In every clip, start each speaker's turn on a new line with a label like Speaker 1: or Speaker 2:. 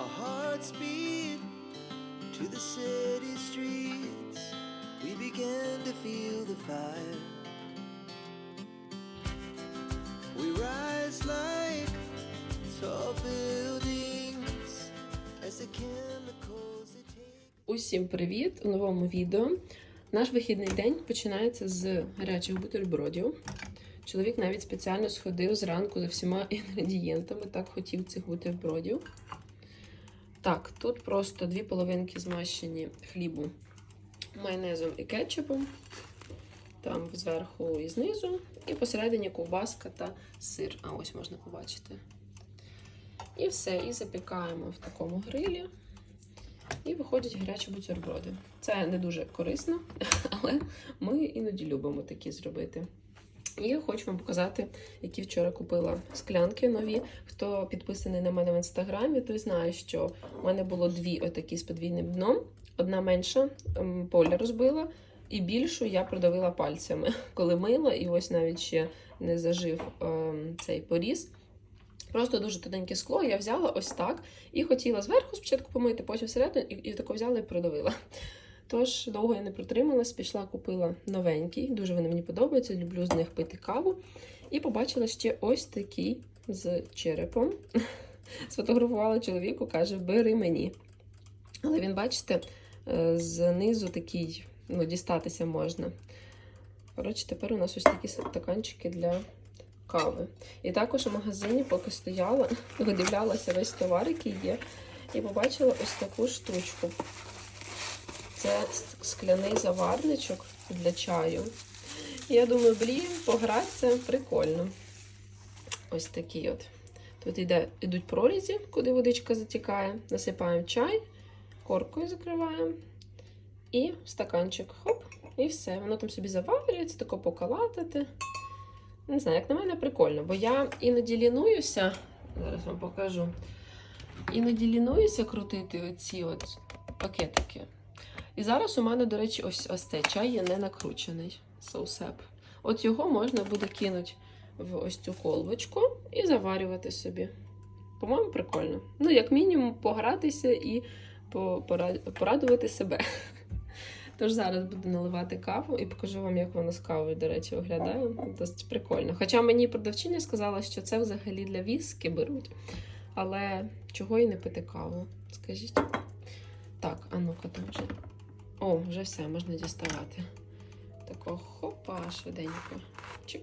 Speaker 1: Our hearts beat to the city streets. We began to feel the fire. We rise like tall buildings as the chemicals they take.
Speaker 2: Усім привіт у новому відео. Наш вихідний день починається з гарячих бутербродів. Чоловік навіть спеціально сходив зранку за всіма інгредієнтами, так хотів цих бутербродів. Так, тут просто дві половинки змащені хлібу майонезом і кетчупом. Там зверху і знизу, і посередині ковбаска та сир. А ось можна побачити. І все, і запікаємо в такому грилі. І виходять гарячі бутерброди. Це не дуже корисно, але ми іноді любимо такі зробити. І хочу вам показати, які вчора купила склянки нові. Хто підписаний на мене в інстаграмі, той знає, що в мене було дві отакі з подвійним дном. Одна менша ем, поля розбила, і більшу я продавила пальцями, коли мила, і ось навіть ще не зажив ем, цей поріз. Просто дуже тоненьке скло, я взяла ось так і хотіла зверху спочатку помити, потім всередину, і, і тако взяла і продавила. Тож довго я не протрималась, пішла, купила новенький, дуже вони мені подобаються, люблю з них пити каву. І побачила ще ось такий з черепом. Сфотографувала чоловіку, каже, бери мені. Але він, бачите, е, знизу такий, ну, дістатися можна. Коротше, тепер у нас ось такі стаканчики для кави. І також у магазині, поки стояла, видивлялася весь товар, який є, і побачила ось таку штучку. Це скляний заварничок для чаю. Я думаю, блін, погратися прикольно. Ось такий от. Тут йде, йдуть прорізі, куди водичка затікає. Насипаємо чай, коркою закриваємо. І стаканчик. Хоп, і все. Воно там собі заварюється, тако покалатити. Не знаю, як на мене прикольно, бо я іноді лінуюся. Зараз вам покажу. Іноді лінуюся крутити оці от пакетики. І зараз у мене, до речі, ось ось цей чай є не накручений соусеп. От його можна буде кинути в ось цю колбочку і заварювати собі. По-моєму, прикольно. Ну, як мінімум, погратися і порадувати себе. Тож зараз буду наливати каву і покажу вам, як воно з кавою, до речі, виглядає. Досить прикольно. Хоча мені продавчиня сказала, що це взагалі для віски беруть. Але чого і не пити каву? Скажіть. Так, а ну-ка там вже. О, вже все, можна діставати. Тако хопа, швиденько. Чик.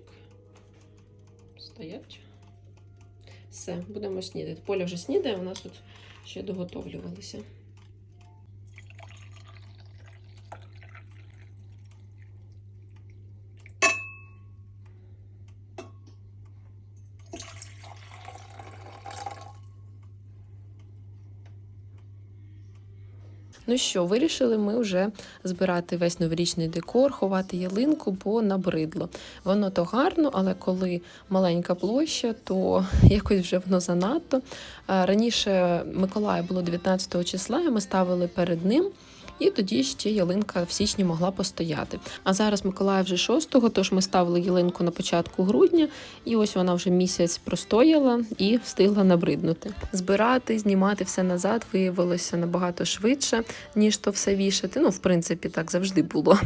Speaker 2: Стоять. Все, будемо снідати. Поля вже снідає, у нас тут ще доготовлювалися. Ну що, вирішили ми вже збирати весь новорічний декор, ховати ялинку, бо набридло. Воно то гарно, але коли маленька площа, то якось вже воно занадто. Раніше Миколая було 19 числа, і ми ставили перед ним. І тоді ще ялинка в січні могла постояти. А зараз Миколая вже 6-го, тож ми ставили ялинку на початку грудня, і ось вона вже місяць простояла і встигла набриднути. Збирати, знімати все назад виявилося набагато швидше, ніж то все вішати. Ну, в принципі, так завжди було.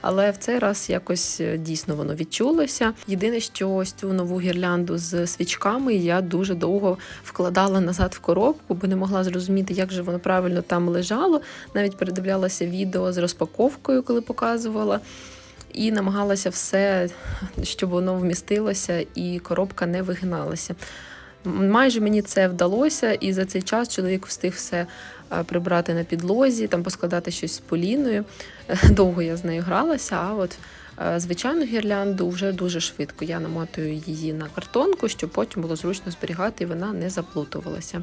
Speaker 2: Але в цей раз якось е, дійсно воно відчулося. Єдине, що ось цю нову гірлянду з свічками я дуже довго вкладала назад в коробку, бо не могла зрозуміти, як же воно правильно там лежало. Навіть передивлялася відео з розпаковкою, коли показувала. І намагалася все, щоб воно вмістилося і коробка не вигиналася. Майже мені це вдалося, і за цей час чоловік встиг все е, прибрати на підлозі, там поскладати щось з поліною. Довго я з нею гралася, а от е, звичайну гірлянду вже дуже швидко. Я намотую її на картонку, щоб потім було зручно зберігати і вона не заплутувалася.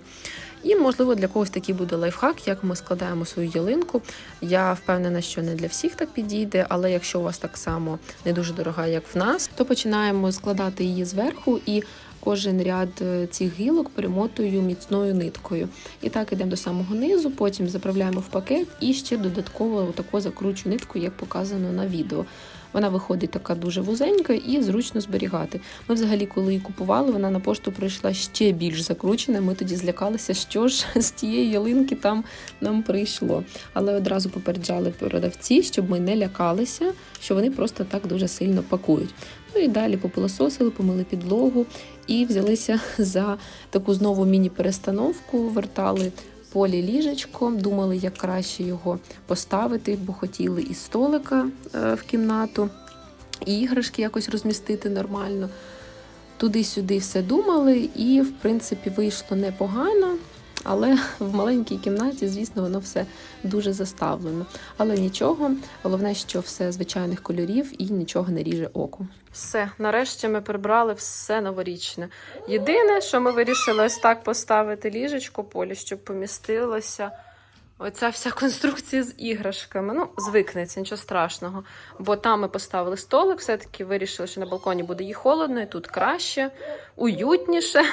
Speaker 2: І, можливо, для когось такий буде лайфхак, як ми складаємо свою ялинку. Я впевнена, що не для всіх так підійде, але якщо у вас так само не дуже дорога, як в нас, то починаємо складати її зверху і кожен ряд е, цих гілок перемотую міцною ниткою. І так ідемо до самого низу, потім заправляємо в пакет і ще додатково таку закручу нитку, як показано на відео. Вона виходить така дуже вузенька і зручно зберігати. Ми взагалі, коли її купували, вона на пошту прийшла ще більш закручена. Ми тоді злякалися, що ж з тієї ялинки там нам прийшло. Але одразу попереджали продавці, щоб ми не лякалися, що вони просто так дуже сильно пакують. Ну і далі попилососили, помили підлогу і взялися за таку знову міні-перестановку, вертали полі ліжечко, думали, як краще його поставити, бо хотіли і столика е, в кімнату, і іграшки якось розмістити нормально. Туди-сюди все думали, і, в принципі, вийшло непогано. Але в маленькій кімнаті, звісно, воно все дуже заставлено. Але нічого, головне, що все звичайних кольорів і нічого не ріже оку. Все, нарешті ми прибрали все новорічне. Єдине, що ми вирішили ось так поставити ліжечко полі, щоб помістилося. Оця вся конструкція з іграшками. Ну, звикнеться, нічого страшного. Бо там ми поставили столик, все-таки вирішили, що на балконі буде їй холодно, і тут краще, уютніше,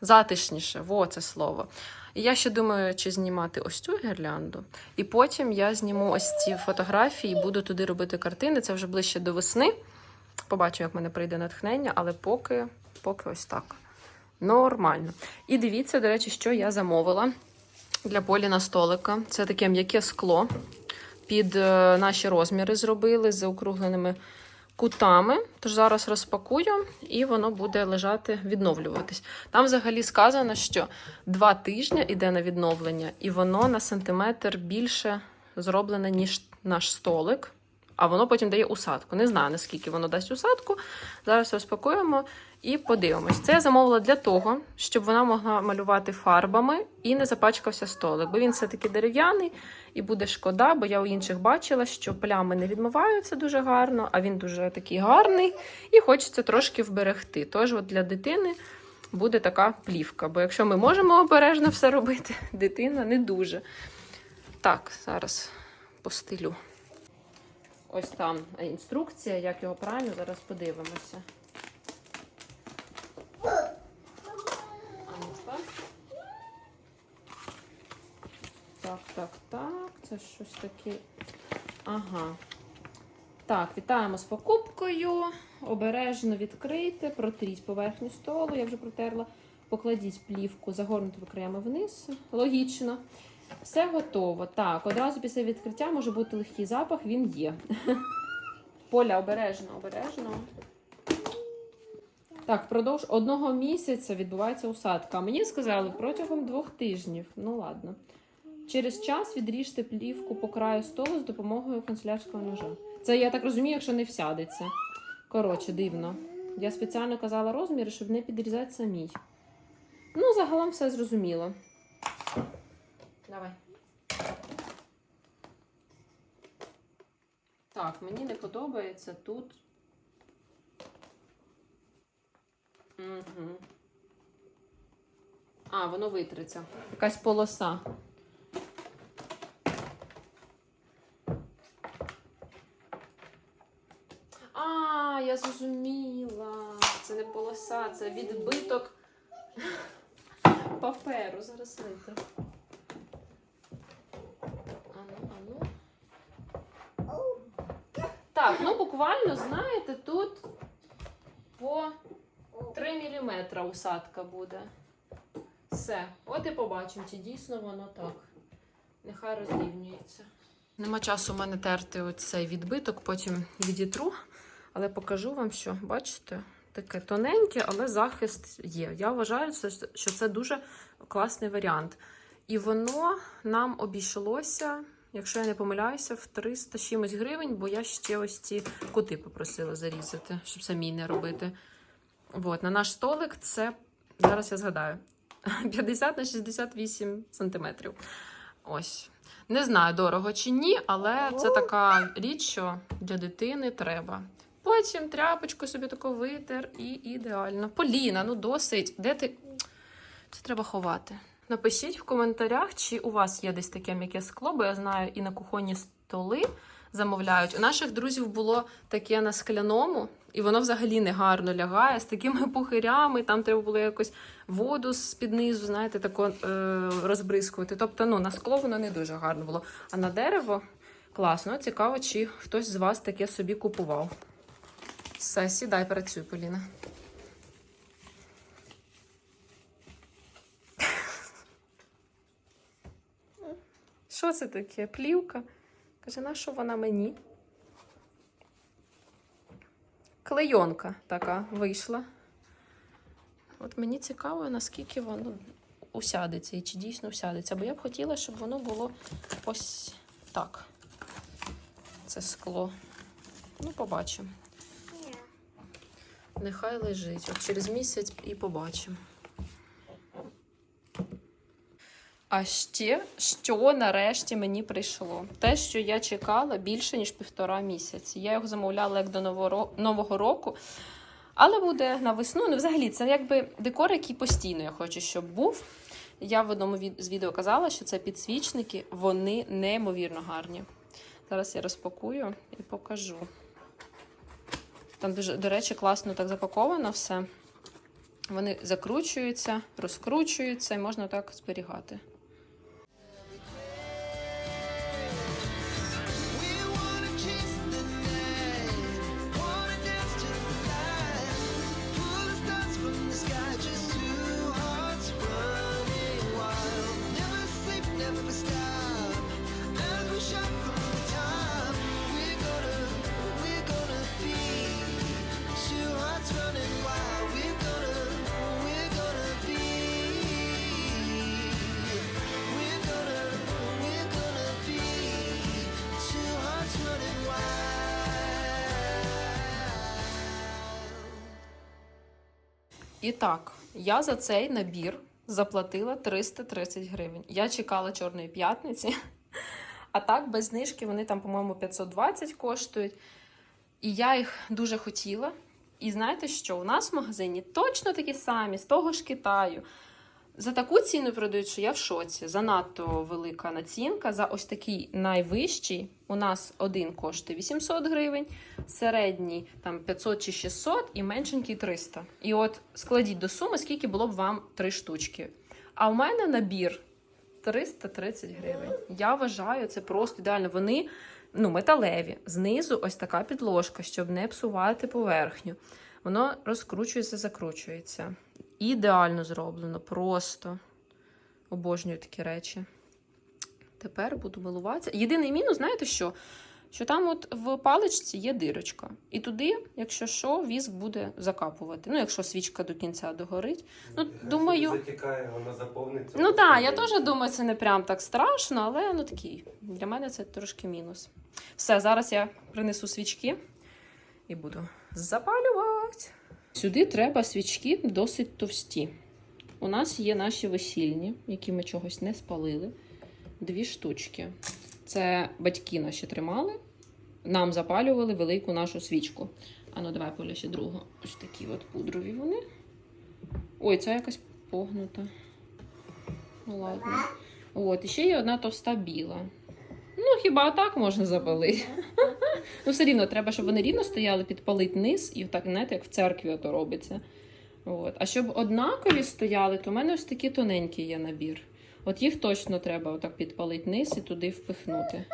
Speaker 2: затишніше. Во це слово. І я ще думаю, чи знімати ось цю гірлянду. І потім я зніму ось ці фотографії і буду туди робити картини. Це вже ближче до весни. Побачу, як мене прийде натхнення, але поки, поки ось так. Нормально. І дивіться, до речі, що я замовила для Поліна столика. Це таке м'яке скло. Під е, наші розміри зробили з заокругленими кутами. Тож зараз розпакую і воно буде лежати, відновлюватись. Там взагалі сказано, що два тижні йде на відновлення, і воно на сантиметр більше зроблене, ніж наш столик. А воно потім дає усадку. Не знаю, наскільки воно дасть усадку. Зараз розпакуємо і подивимось. Це я замовила для того, щоб вона могла малювати фарбами і не запачкався столик. Бо він все-таки дерев'яний і буде шкода, бо я у інших бачила, що плями не відмиваються дуже гарно, а він дуже такий гарний і хочеться трошки вберегти. Тож от для дитини буде така плівка. Бо якщо ми можемо обережно все робити, дитина не дуже. Так, зараз постелю. Ось там інструкція, як його правильно, зараз подивимося. А ну-ка. Так, так, так. Це щось таке. Ага. Так, вітаємо з покупкою. Обережно відкрийте, протріть поверхню столу, я вже протерла. Покладіть плівку загорнутими краями вниз. Логічно. Все готово. Так, одразу після відкриття може бути легкий запах, він є. Поля, обережно, обережно. Так, впродовж одного місяця відбувається усадка. Мені сказали протягом двох тижнів. Ну ладно. Через час відріжте плівку по краю столу з допомогою канцелярського ножа. Це я так розумію, якщо не всядеться. Коротше, дивно. Я спеціально казала розміри, щоб не підрізати самій. Ну, загалом все зрозуміло. Давай. Так, мені не подобається тут. Угу. А, воно витриться. Якась полоса. А, я зрозуміла. Це не полоса, це відбиток паперу. Зараз витру. Ану, ану. Так, ну буквально, знаєте, тут по 3 мм усадка буде. Все. От і побачимо, чи дійсно воно так. Нехай розрівнюється. Нема часу у мене терти оцей відбиток, потім відітру. Але покажу вам, що бачите, таке тоненьке, але захист є. Я вважаю, що це дуже класний варіант. І воно нам обійшлося, якщо я не помиляюся, в 300 чимось гривень, бо я ще ось ці кути попросила зарізати, щоб самі не робити. От, на наш столик це, зараз я згадаю, 50 на 68 сантиметрів. Ось. Не знаю, дорого чи ні, але це така річ, що для дитини треба. Потім тряпочку собі таку витер і ідеально. Поліна, ну досить. Де ти? Це треба ховати. Напишіть в коментарях, чи у вас є десь таке м'яке скло, бо я знаю, і на кухонні столи замовляють. У наших друзів було таке на скляному, і воно взагалі не гарно лягає з такими пухирями. Там треба було якось воду з під низу, знаєте, тако е, розбризкувати. Тобто, ну на скло воно не дуже гарно було. А на дерево класно. Цікаво, чи хтось з вас таке собі купував. Все, сідай, працюй, Поліна. Що це таке? Плівка? Каже, на що вона мені? Клейонка така вийшла. От мені цікаво, наскільки воно усядеться і чи дійсно усядеться. Бо я б хотіла, щоб воно було ось так. Це скло. Ну, побачимо. Нехай лежить. От через місяць і побачимо. А ще, що нарешті мені прийшло? Те, що я чекала більше, ніж півтора місяці. Я його замовляла як до нового, року. Але буде на весну. Ну, взагалі, це якби декор, який постійно я хочу, щоб був. Я в одному з відео казала, що це підсвічники, вони неймовірно гарні. Зараз я розпакую і покажу. Там дуже, до речі, класно так запаковано все. Вони закручуються, розкручуються і можна так зберігати. Так, я за цей набір заплатила 330 гривень. Я чекала Чорної п'ятниці. А так, без знижки вони там, по-моєму, 520 коштують. І я їх дуже хотіла. І знаєте що? У нас в магазині точно такі самі, з того ж Китаю. За таку ціну продають, що я в шоці. Занадто велика націнка. За ось такий найвищий. У нас один коштує 800 гривень, середній там 500 чи 600 і меншенький 300. І от складіть до суми, скільки було б вам три штучки. А у мене набір 330 гривень. Я вважаю, це просто ідеально. Вони ну, металеві. Знизу ось така підложка, щоб не псувати поверхню. Воно розкручується, закручується. Ідеально зроблено, просто обожнюю такі речі. Тепер буду милуватися. Єдиний мінус, знаєте що? Що там от в паличці є дирочка. І туди, якщо що, віск буде закапувати. Ну, якщо свічка до кінця догорить. Ну, думаю-
Speaker 3: Затікає, вона заповниться.
Speaker 2: Ну так, я теж думаю, це не прям так страшно, але ну такий. Для мене це трошки мінус. Все, зараз я принесу свічки і буду запалювати. Сюди треба свічки досить товсті. У нас є наші весільні, які ми чогось не спалили. Дві штучки. Це батьки наші тримали. Нам запалювали велику нашу свічку. А ну давай Поля ще другу. Ось такі от пудрові вони. Ой, ця якась погнута. Ну ладно. От, і ще є одна товста біла. Ну, хіба так можна запалити? ну, все рівно, треба, щоб вони рівно стояли, підпалити низ, і так, знаєте, як в церкві ото робиться. От. А щоб однакові стояли, то в мене ось такий тоненький є набір. От їх точно треба отак підпалити низ і туди впихнути.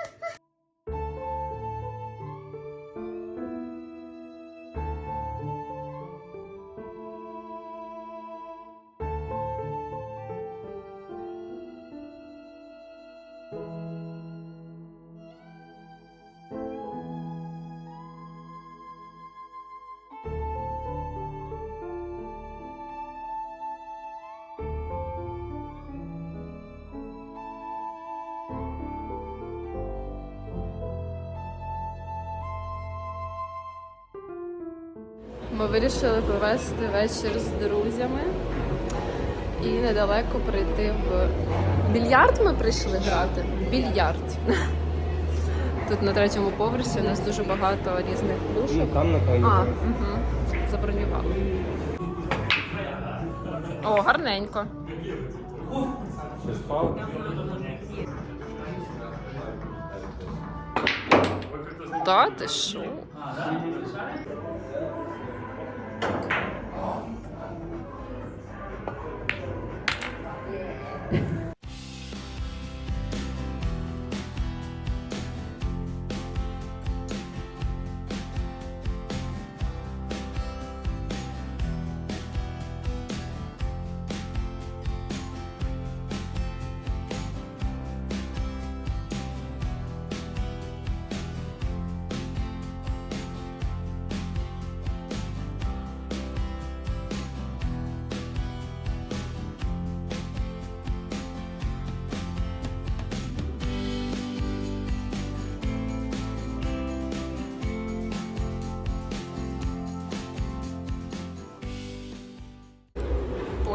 Speaker 2: Вирішили провести вечір з друзями і недалеко прийти в більярд. Ми прийшли грати. В більярд. Тут на третьому поверсі у нас дуже багато різних плюшок.
Speaker 3: Ну, там, напевно.
Speaker 2: А, угу. забронювали. О, гарненько. Та ти що?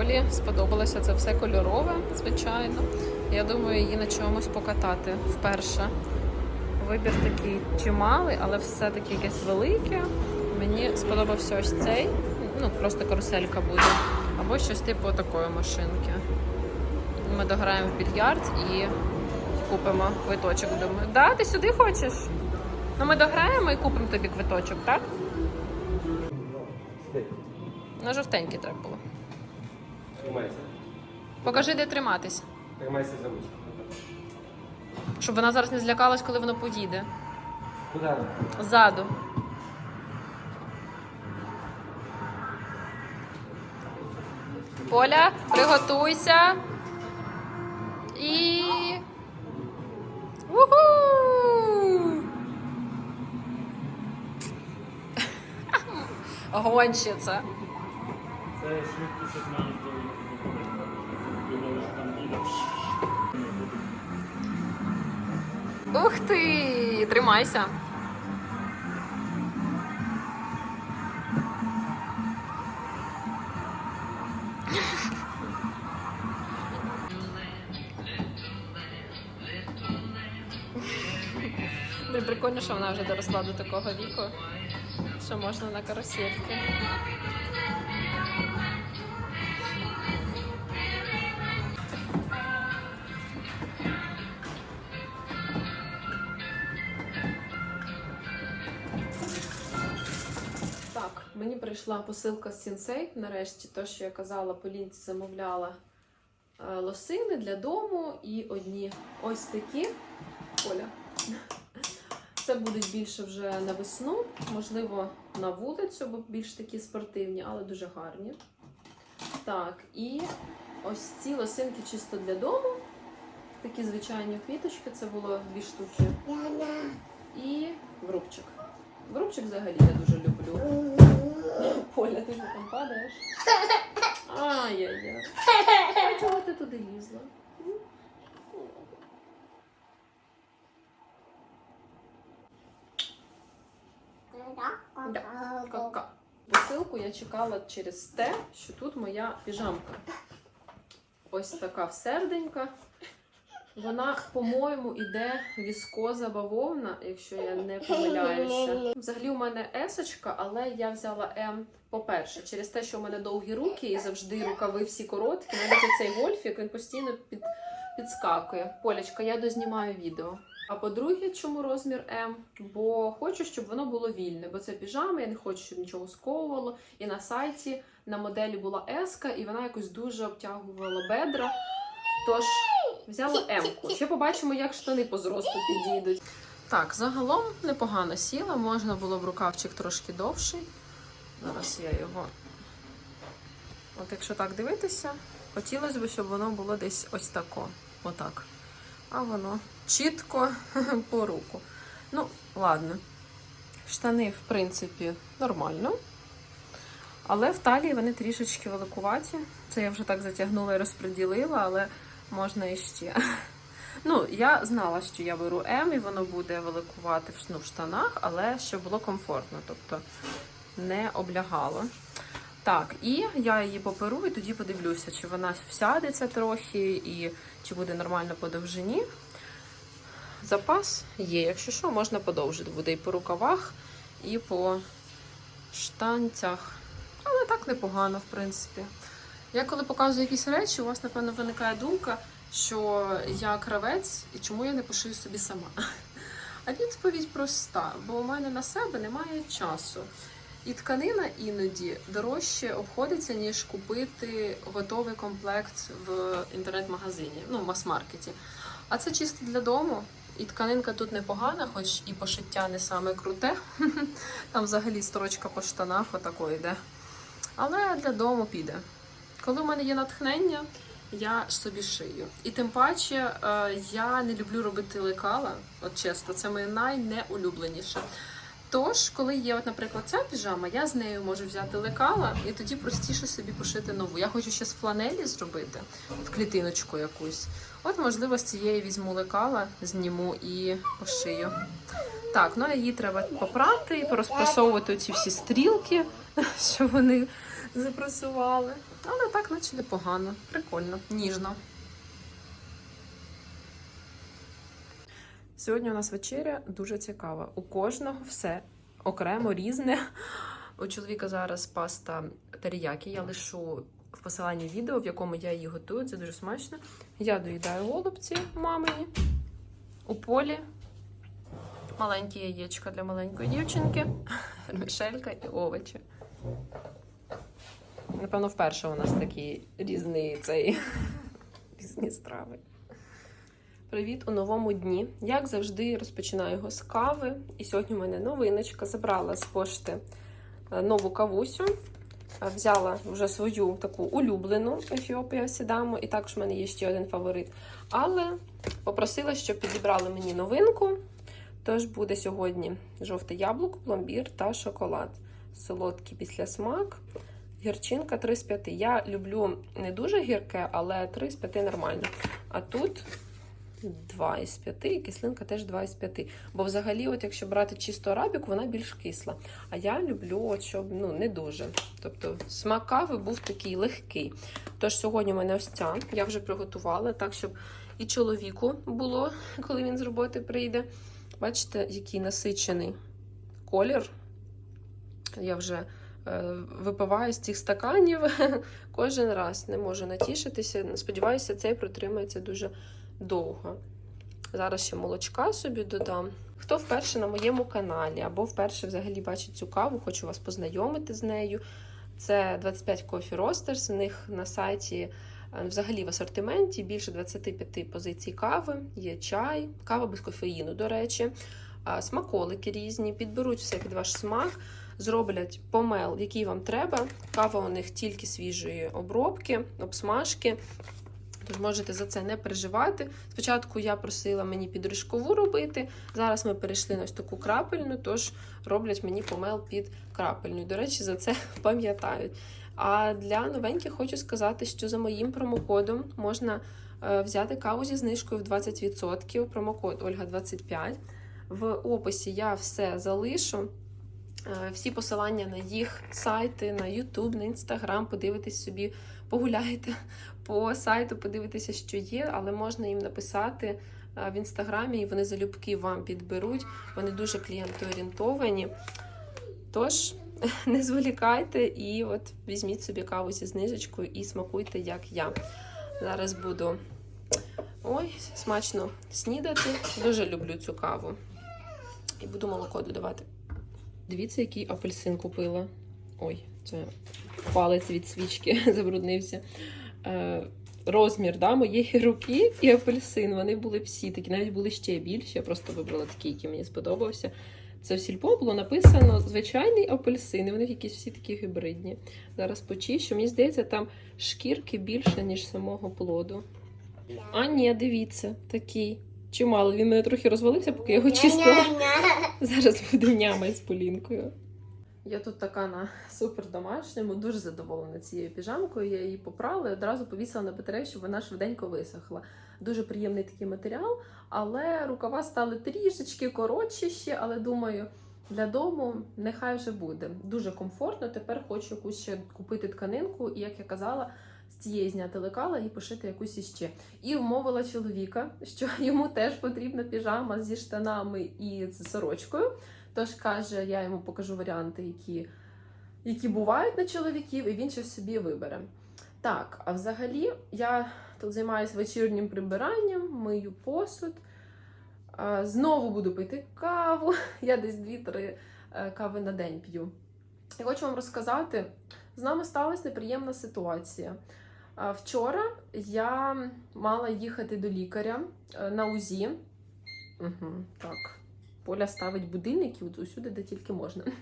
Speaker 2: Полі сподобалося це все кольорове, звичайно. Я думаю, її на чомусь покатати вперше. Вибір такий чималий, але все-таки якесь велике. Мені сподобався ось цей. Ну, просто каруселька буде. Або щось типу такої машинки. Ми дограємо в більярд і купимо квиточок. Думаю, да, ти сюди хочеш? Ну ми дограємо і купимо тобі квиточок, так? На жовтенький треба було.
Speaker 3: Тримайся.
Speaker 2: Покажи, де триматись.
Speaker 3: Тримайся за ручку.
Speaker 2: Щоб вона зараз не злякалась, коли воно поїде.
Speaker 3: Куди?
Speaker 2: Ззаду. Поля, приготуйся. І. Уху! Гонщиця.
Speaker 4: Це швидкість обману
Speaker 2: Ух ти! Тримайся. Прикольно, що вона вже доросла до такого віку, що можна на карусельки. Мені прийшла посилка з Сінсей. Нарешті, то, що я казала, Полінці замовляла е, лосини для дому і одні ось такі. Оля. Це будуть більше вже на весну, можливо, на вулицю, бо більш такі спортивні, але дуже гарні. Так, і ось ці лосинки чисто для дому. Такі звичайні квіточки, це було дві штуки. І врубчик. Врубчик взагалі я дуже люблю. Поля, ти ж там падаєш. Ай-яй-яй. А чого ти туди лізла? Да. Ка-ка. Посилку я чекала через те, що тут моя піжамка. Ось така всерденька. Вона, по-моєму, іде віскоза бавовна, якщо я не помиляюся. Взагалі у мене есочка, але я взяла М. По-перше, через те, що у мене довгі руки і завжди рукави всі короткі, навіть цей гольфік він постійно під, підскакує. Полячка, я дознімаю відео. А по-друге, чому розмір М? Бо хочу, щоб воно було вільне, бо це піжама, я не хочу, щоб нічого сковувало. І на сайті на моделі була Еска, і вона якось дуже обтягувала бедра. Тож взяла М-ку. Ще побачимо, як штани по зросту підійдуть. Так, загалом непогано сіла, можна було б рукавчик трошки довший. Зараз я його. От якщо так дивитися, хотілося б, щоб воно було десь ось тако. Отак. А воно чітко по руку. Ну, ладно. Штани, в принципі, нормально. Але в талії вони трішечки великуваті. Це я вже так затягнула і розподілила, але можна іще. Ну, я знала, що я беру М, і воно буде великувати в- ну, в штанах, але щоб було комфортно, тобто не облягало. Так, і я її поперу, і тоді подивлюся, чи вона всядеться трохи, і чи буде нормально по довжині. Запас є, якщо що, можна подовжити. Буде і по рукавах, і по штанцях. Але так непогано, в принципі. Я коли показую якісь речі, у вас, напевно, виникає думка, що я кравець і чому я не пошию собі сама. А відповідь проста, бо у мене на себе немає часу. І тканина іноді дорожче обходиться, ніж купити готовий комплект в інтернет-магазині, ну, в мас-маркеті. А це чисто для дому. І тканинка тут непогана, хоч і пошиття не саме круте. Там взагалі строчка по штанах отако йде. Але для дому піде. Коли в мене є натхнення, я собі шию. І тим паче е, я не люблю робити лекала, от чесно, це моє найнеулюбленіше. Тож, коли є, от, наприклад, ця піжама, я з нею можу взяти лекала і тоді простіше собі пошити нову. Я хочу ще з фланелі зробити в клітиночку якусь. От, можливо, з цієї візьму лекала, зніму і пошию. Так, ну її треба попрати і порозпрасовувати ці всі стрілки, щоб вони запрасували. Але так, наче непогано, прикольно, ніжно. Сьогодні у нас вечеря дуже цікава. У кожного все окремо різне. У чоловіка зараз паста теріякі. Я лишу в посиланні відео, в якому я її готую. Це дуже смачно. Я доїдаю голубці мамині. У полі маленькі яєчка для маленької дівчинки, мішелька і овочі. Напевно, вперше у нас такі різні цей різні страви. Привіт у новому дні. Як завжди, розпочинаю його з кави. І сьогодні у мене новиночка. Забрала з пошти е, нову кавусю. Е, Взяла вже свою таку улюблену Ефіопія Сідамо, і також в мене є ще один фаворит. Але попросила, щоб підібрали мені новинку. Тож буде сьогодні жовте яблуко, пломбір та шоколад. Солодкий післясмак. Гірчинка 3 з 5. Я люблю не дуже гірке, але 3 з 5 нормально. А тут 2 із 5, і кислинка теж 2 із 5. Бо взагалі, от якщо брати чисто арабіку, вона більш кисла. А я люблю, от, щоб ну, не дуже. Тобто смак кави був такий легкий. Тож сьогодні у мене ось ця. Я вже приготувала так, щоб і чоловіку було, коли він з роботи прийде. Бачите, який насичений колір. Я вже випиваю з цих стаканів кожен раз. Не можу натішитися. Сподіваюся, цей протримається дуже довго. Зараз ще молочка собі додам. Хто вперше на моєму каналі або вперше взагалі бачить цю каву, хочу вас познайомити з нею. Це 25 Coffee Roasters. У них на сайті е, взагалі в асортименті більше 25 позицій кави, є чай, кава без кофеїну, до речі, смаколики різні, підберуть все під ваш смак, зроблять помел, який вам треба. Кава у них тільки свіжої обробки, обсмажки. Тож можете за це не переживати. Спочатку я просила мені підрижкову робити. Зараз ми перейшли на ось таку крапельну, тож роблять мені помел під крапельну. До речі, за це пам'ятають. А для новеньких хочу сказати, що за моїм промокодом можна е, взяти каву зі знижкою в 20%. Промокод Ольга 25. В описі я все залишу. Е, Всі посилання на їх сайти, на YouTube, на Instagram, подивитись собі, погуляйте по сайту, подивитися, що є, але можна їм написати е, в інстаграмі, і вони залюбки вам підберуть. Вони дуже клієнтоорієнтовані. Тож, не зволікайте і от візьміть собі каву зі знижечкою і смакуйте, як я. Зараз буду ой, смачно снідати. Дуже люблю цю каву. І буду молоко додавати. Дивіться, який апельсин купила. Ой, це палець від свічки забруднився. Е, розмір да, моєї руки і апельсин. Вони були всі такі, навіть були ще більші. Я просто вибрала такий, який мені сподобався. Це в сільпо було написано звичайний апельсин, і вони якісь всі такі гібридні. Зараз почищу. Мені здається, там шкірки більше, ніж самого плоду. А ні, дивіться, такий. Чимало. Він мене трохи розвалився, поки я його чистила. Зараз буде няма з полінкою. Я тут така на супер домашньому, дуже задоволена цією піжамкою. Я її попрала і одразу повісила на батарею, щоб вона швиденько висохла. Дуже приємний такий матеріал, але рукава стали трішечки коротші ще, але думаю, для дому нехай вже буде. Дуже комфортно. Тепер хочу якусь ще купити тканинку, і як я казала, цієї зняти лекала і пошити якусь іще. І вмовила чоловіка, що йому теж потрібна піжама зі штанами і сорочкою. Тож каже, я йому покажу варіанти, які, які бувають на чоловіків, і він щось собі вибере. Так, а взагалі я тут займаюся вечірнім прибиранням, мию посуд. Знову буду пити каву. Я десь 2-3 е, кави на день п'ю. І хочу вам розказати, з нами сталася неприємна ситуація. Вчора я мала їхати до лікаря е, на УЗІ. Угу, так, Поля ставить будильники усюди, де тільки можна.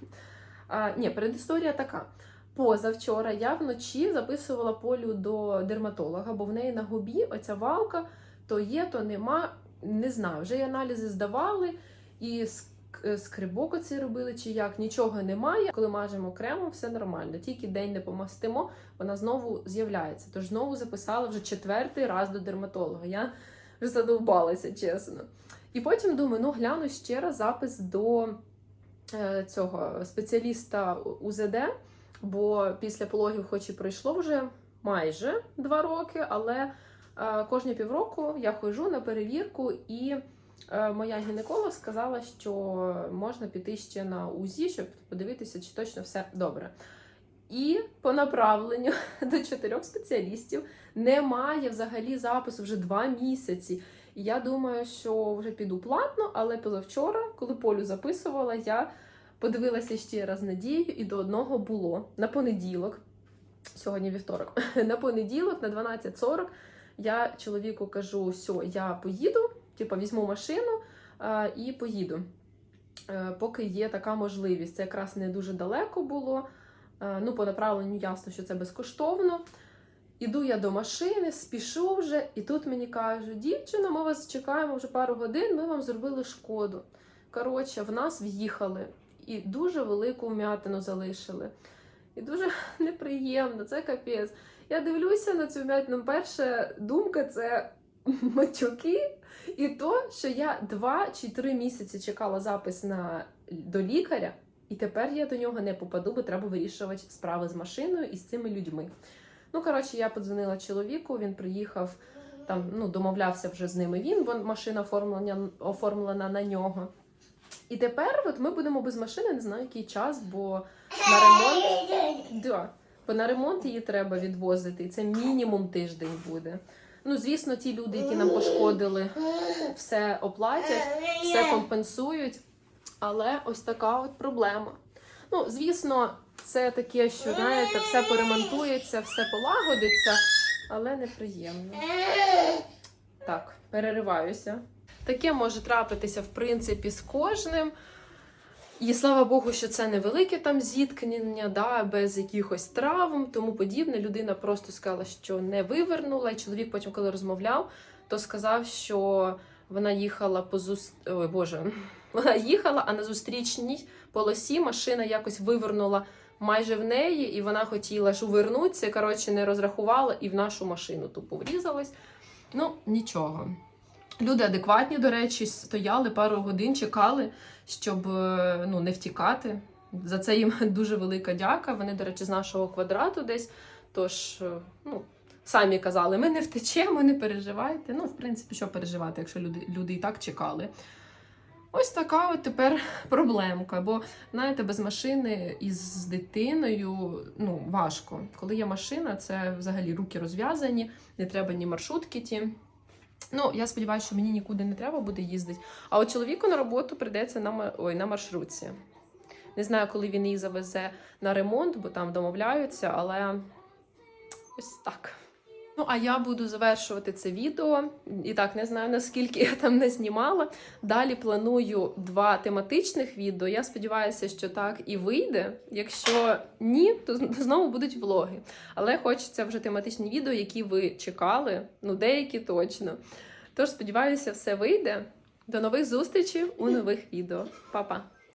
Speaker 2: А, ні, передісторія така. Позавчора я вночі записувала полю до дерматолога, бо в неї на губі оця валка то є, то нема. Не знаю, вже й аналізи здавали, і скрибок оці робили, чи як, нічого немає. Коли мажемо кремом, все нормально. Тільки день не помастимо, вона знову з'являється. Тож знову записала вже четвертий раз до дерматолога. Я вже задовбалася, чесно. І потім думаю, ну гляну ще раз запис до е, цього спеціаліста УЗД, бо після пологів, хоч і пройшло вже майже два роки, але е, кожні півроку я ходжу на перевірку, і е, моя гінеколог сказала, що можна піти ще на УЗІ, щоб подивитися, чи точно все добре. І по направленню до чотирьох спеціалістів немає взагалі запису вже два місяці. Я думаю, що вже піду платно, але позавчора, коли полю записувала, я подивилася ще раз надію, і до одного було на понеділок. Сьогодні вівторок. На понеділок, на 12.40, я чоловіку кажу: все, я поїду, типу, візьму машину а, і поїду. Е, Поки є така можливість. Це якраз не дуже далеко було. Е, Ну, по направленню ясно, що це безкоштовно. Іду я до машини, спішу вже, і тут мені кажуть, дівчина, ми вас чекаємо вже пару годин, ми вам зробили шкоду. Коротше, в нас в'їхали і дуже велику вмятину залишили. І дуже неприємно, це капець. Я дивлюся на цю вмятину. Перша думка це матюки, і то, що я два чи три місяці чекала запис на, до лікаря, і тепер я до нього не попаду, бо треба вирішувати справи з машиною і з цими людьми. Ну, коротше, я подзвонила чоловіку, він приїхав, там, ну, домовлявся вже з ними він, бо машина оформлена, оформлена на нього. І тепер от ми будемо без машини, не знаю який час, бо на ремонт. Да, бо на ремонт її треба відвозити, і це мінімум тиждень буде. Ну, звісно, ті люди, які нам пошкодили, все оплатять, все компенсують. Але ось така от проблема. Ну, звісно, це таке, що знаєте, все поремонтується, все полагодиться, але неприємно. Так, перериваюся. Таке може трапитися, в принципі, з кожним. І слава Богу, що це невелике там зіткнення, да, без якихось травм, тому подібне. Людина просто сказала, що не вивернула. І чоловік потім, коли розмовляв, то сказав, що вона їхала по зус... Ой, Боже, вона їхала, а на зустрічній полосі машина якось вивернула майже в неї, і вона хотіла ж увернутися, коротше, не розрахувала і в нашу машину тупо врізалась. Ну, нічого. Люди адекватні, до речі, стояли пару годин, чекали, щоб е, ну, не втікати. За це їм дуже велика дяка. Вони, до речі, з нашого квадрату десь. Тож, е, ну, самі казали, ми не втечемо, не переживайте. Ну, в принципі, що переживати, якщо люди, люди і так чекали. Ось така от тепер проблемка. Бо, знаєте, без машини із дитиною ну, важко. Коли є машина, це взагалі руки розв'язані, не треба ні маршрутки ті. Ну, я сподіваюся, що мені нікуди не треба буде їздити. А от чоловіку на роботу прийдеться на, ой, на маршрутці. Не знаю, коли він її завезе на ремонт, бо там домовляються, але ось так. Ну, а я буду завершувати це відео. І так, не знаю, наскільки я там не знімала. Далі планую два тематичних відео. Я сподіваюся, що так і вийде. Якщо ні, то знову будуть влоги. Але хочеться вже тематичні відео, які ви чекали. Ну, деякі точно. Тож, сподіваюся, все вийде. До нових зустрічей у нових відео. Па-па!